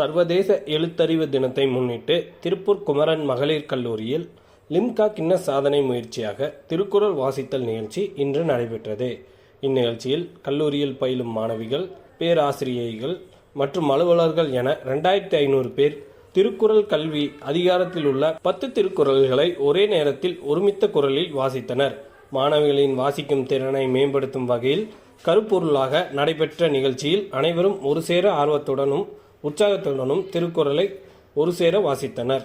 சர்வதேச எழுத்தறிவு தினத்தை முன்னிட்டு திருப்பூர் குமரன் மகளிர் கல்லூரியில் லிம்கா கிண்ண சாதனை முயற்சியாக திருக்குறள் வாசித்தல் நிகழ்ச்சி இன்று நடைபெற்றது. இந்நிகழ்ச்சியில் கல்லூரியில் பயிலும் மாணவிகள் பேராசிரியைகள் மற்றும் அலுவலர்கள் என ரெண்டாயிரத்தி ஐநூறு பேர் திருக்குறள் கல்வி அதிகாரத்தில் உள்ள பத்து திருக்குறள்களை ஒரே நேரத்தில் ஒருமித்த குரலில் வாசித்தனர். மாணவிகளின் வாசிக்கும் திறனை மேம்படுத்தும் வகையில் கருப்பொருளாக நடைபெற்ற நிகழ்ச்சியில் அனைவரும் ஒரு சேர ஆர்வத்துடனும் உற்சாகத்துடனும் திருக்குறளை ஒரு சேர வாசித்தனர்.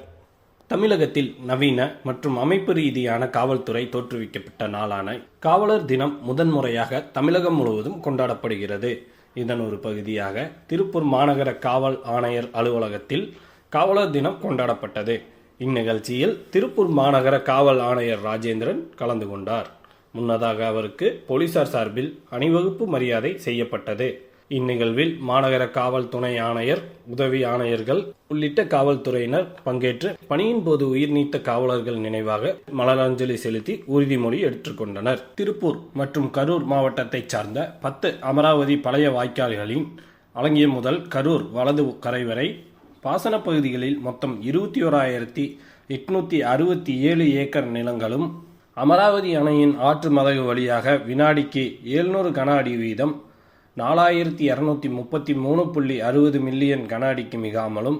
தமிழகத்தில் நவீன மற்றும் அமைப்பு ரீதியான காவல்துறை தோற்றுவிக்கப்பட்ட நாளான காவலர் தினம் முதன்முறையாக தமிழகம் முழுவதும் கொண்டாடப்படுகிறது. இதன் ஒரு பகுதியாக திருப்பூர் மாநகர காவல் ஆணையர் அலுவலகத்தில் காவலர் தினம் கொண்டாடப்பட்டது. இந்நிகழ்ச்சியில் திருப்பூர் மாநகர காவல் ஆணையர் ராஜேந்திரன் கலந்து கொண்டார். முன்னதாக அவருக்கு போலீசார் சார்பில் அணிவகுப்பு மரியாதை செய்யப்பட்டது. இந்நிகழ்வில் மாநகர காவல் துணை ஆணையர் உதவி ஆணையர்கள் உள்ளிட்ட காவல்துறையினர் பங்கேற்று பணியின் போது உயிர் நீத்த காவலர்கள் நினைவாக மலரஞ்சலி செலுத்தி உறுதிமொழி ஏற்றுக்கொண்டனர் திருப்பூர் மற்றும் கரூர் மாவட்டத்தை சார்ந்த பத்து அமராவதி பழைய வாய்க்கால்களின் அலங்கிய முதல் கரூர் வலது கரை வரை பாசன பகுதிகளில் மொத்தம் இருபத்தி ஓராயிரத்தி எட்நூத்தி அறுபத்தி ஏழு ஏக்கர் நிலங்களும் அமராவதி அணையின் ஆற்று மதகு வழியாக வினாடிக்கு எழுநூறு கன அடி வீதம் நாலாயிரத்தி இரநூத்தி முப்பத்தி மூணு புள்ளி அறுபது மில்லியன் கன அடிக்கு மிகாமலும்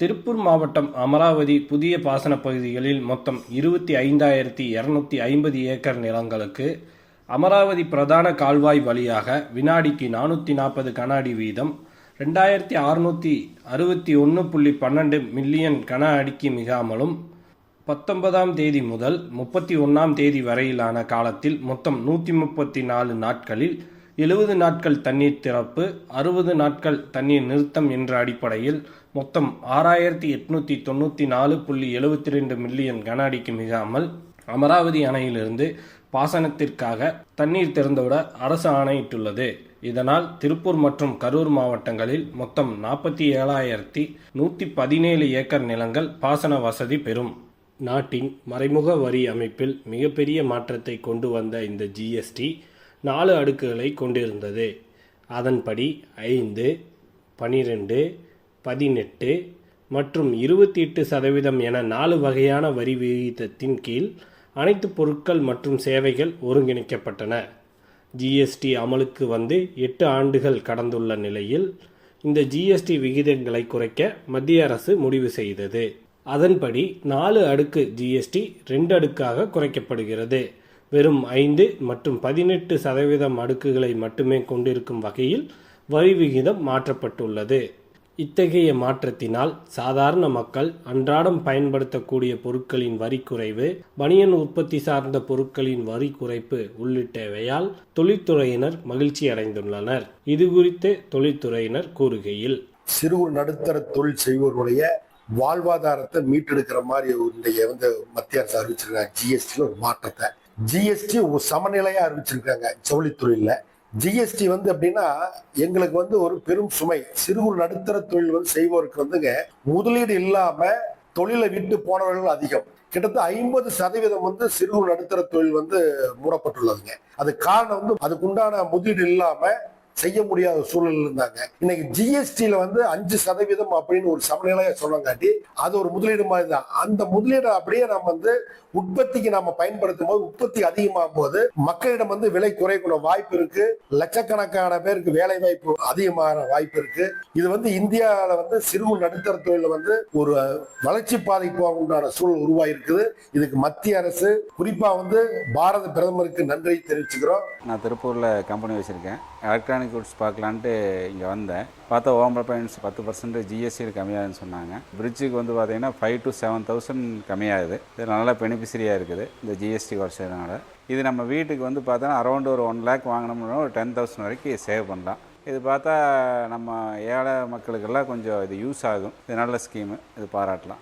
திருப்பூர் மாவட்டம் அமராவதி புதிய பாசன பகுதிகளில் மொத்தம் இருபத்தி ஐந்தாயிரத்தி இரநூத்தி ஐம்பது ஏக்கர் நிலங்களுக்கு அமராவதி பிரதான கால்வாய் வழியாக வினாடிக்கு நானூற்றி நாற்பது கன அடி வீதம் ரெண்டாயிரத்தி அறுநூற்றி அறுபத்தி ஒன்று புள்ளி பன்னெண்டு மில்லியன் கன அடிக்கு மிகாமலும் பத்தொன்பதாம் தேதி முதல் முப்பத்தி ஒன்றாம் தேதி வரையிலான காலத்தில் மொத்தம் நூற்றி முப்பத்தி நாலு நாட்களில் எழுபது நாட்கள் தண்ணீர் திறப்பு அறுபது நாட்கள் தண்ணீர் நிறுத்தம் என்ற அடிப்படையில் மொத்தம் ஆறாயிரத்தி எட்நூற்றி தொண்ணூற்றி நாலு புள்ளி எழுபத்தி ரெண்டு மில்லியன் கன அடிக்கு மிகாமல் அமராவதி அணையிலிருந்து பாசனத்திற்காக தண்ணீர் திறந்துவிட அரசு ஆணையிட்டுள்ளது. இதனால் திருப்பூர் மற்றும் கரூர் மாவட்டங்களில் மொத்தம் நாற்பத்தி ஏழாயிரத்தி நூற்றி பதினேழு ஏக்கர் நிலங்கள் பாசன வசதி பெறும். நாட்டின் மறைமுக வரி அமைப்பில் மிகப்பெரிய மாற்றத்தை கொண்டு வந்த இந்த ஜிஎஸ்டி நாலு அடுக்குகளை கொண்டிருந்தது. அதன்படி ஐந்து பனிரெண்டு பதினெட்டு மற்றும் இருபத்தி எட்டு சதவீதம் என நாலு வகையான வரி விகிதத்தின் கீழ் அனைத்து பொருட்கள் மற்றும் சேவைகள் ஒருங்கிணைக்கப்பட்டன. ஜிஎஸ்டி அமலுக்கு வந்து எட்டு ஆண்டுகள் கடந்துள்ள நிலையில் இந்த ஜிஎஸ்டி விகிதங்களை குறைக்க மத்திய அரசு முடிவு செய்தது. அதன்படி நாலு அடுக்கு ஜிஎஸ்டி ரெண்டு அடுக்காக குறைக்கப்படுகிறது. வெறும் ஐந்து மற்றும் பதினெட்டு சதவீதம் அடுக்குகளை மட்டுமே கொண்டிருக்கும் வகையில் வரி விகிதம் மாற்றப்பட்டுள்ளது. இத்தகைய மாற்றத்தினால் சாதாரண மக்கள் அன்றாடம் பயன்படுத்தக்கூடிய பொருட்களின் வரி குறைவு பனியன் உற்பத்தி சார்ந்த பொருட்களின் வரி குறைப்பு உள்ளிட்டவையால் தொழில்துறையினர் மகிழ்ச்சி அடைந்துள்ளனர். இது குறித்து தொழில்துறையினர் கூறுகையில் சிறு நடுத்தர தொழில் செய்வோருடைய வாழ்வாதாரத்தை மீட்டெடுக்கிற மாதிரி இன்றைய வந்து மத்திய அரசு அறிவிச்சிருக்காங்க ஜிஎஸ்டியில் ஒரு மாற்றத்தை ஜிஎஸ்டி ஒரு சமநிலையா அறிவிச்சிருக்காங்க ஜவுளித்துறையில. ஜிஎஸ்டி வந்து அப்படின்னா எங்களுக்கு வந்து ஒரு பெரும் சுமை. சிறு குறு நடுத்தர தொழில் வந்து செய்வோருக்கு வந்துங்க முதலீடு இல்லாம தொழிலை விட்டு போனவர்கள் அதிகம். கிட்டத்தட்ட ஐம்பது சதவீதம் வந்து சிறு குறு நடுத்தர தொழில் வந்து மூடப்பட்டுள்ளதுங்க. அது காரணம் வந்து அதுக்குண்டான முதலீடு இல்லாம செய்ய முடியாத சூழல் இருந்தாங்க. இன்னைக்கு ஜிஎஸ்டியில வந்து அஞ்சு சதவீதம் அப்படின்னு ஒரு சமநிலையை சொல்லங்காட்டி அது ஒரு முதலீடு மாதிரி தான். அந்த முதலீடு அப்படியே நம்ம வந்து உற்பத்திக்கு நம்ம பயன்படுத்தும் போது உற்பத்தி அதிகமாகும் போது மக்களிடம் வந்து விலை குறைக்கணும். வாய்ப்பு இருக்கு. லட்சக்கணக்கான பேருக்கு வேலை வாய்ப்பு அதிகமான வாய்ப்பு இருக்கு. இது வந்து இந்தியாவில வந்து சிறு நடுத்தர தொழில வந்து ஒரு வளர்ச்சி பாதை போகணுன்றான சூழல் உருவாயிருக்குது இதுக்கு மத்திய அரசு குறிப்பா வந்து பாரத பிரதமருக்கு நன்றி தெரிவிச்சுக்கிறோம். நான் திருப்பூரில் கம்பெனி வச்சுருக்கேன். எலக்ட்ரானிக் குட்ஸ் பார்க்கலான்ட்டு இங்கே வந்தேன். பார்த்தா ஓம்பர் பாயிண்ட்ஸ் பத்து பர்சன்டேஜ் ஜிஎஸ்டியில் கம்மியாகுதுன்னு சொன்னாங்க. பிரிட்ஜுக்கு வந்து பார்த்தீங்கன்னா ஃபைவ் டு செவன் தௌசண்ட் கம்மியாகுது. இது நல்லா பெனிஃபிஷரியாக இருக்குது இந்த ஜிஎஸ்டி குறைச்சதுனால. இது நம்ம வீட்டுக்கு வந்து பார்த்தோன்னா அரௌண்ட் ஒரு ஒன் லேக் வாங்கினோம்னா ஒரு டென் தௌசண்ட் வரைக்கும் சேவ் பண்ணலாம். இது பார்த்தா நம்ம ஏழை மக்களுக்கெல்லாம் கொஞ்சம் இது யூஸ் ஆகும். இது நல்ல ஸ்கீமு இது பாராட்டலாம்.